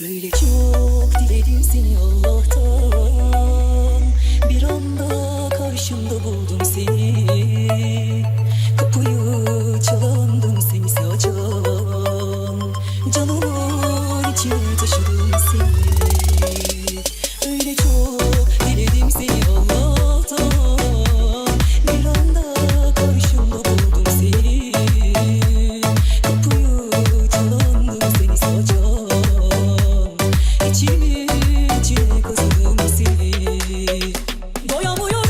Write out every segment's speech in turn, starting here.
Öyle çok diledim seni Allah'tan. Bir anda karşımda buldum seni. Kapıyı çalandım seni sacan Canımın Doyamıyorum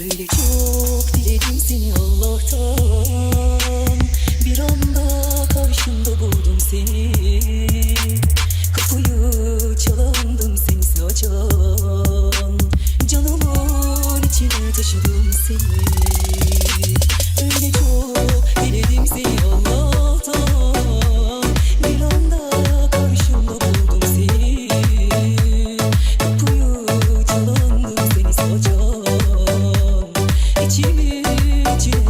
Böyle çok diledim seni Allah'tan. Bir anda karşımda buldum seni. Kapıyı çalandım seni sacan Canımın içine taşıdım seni çalandım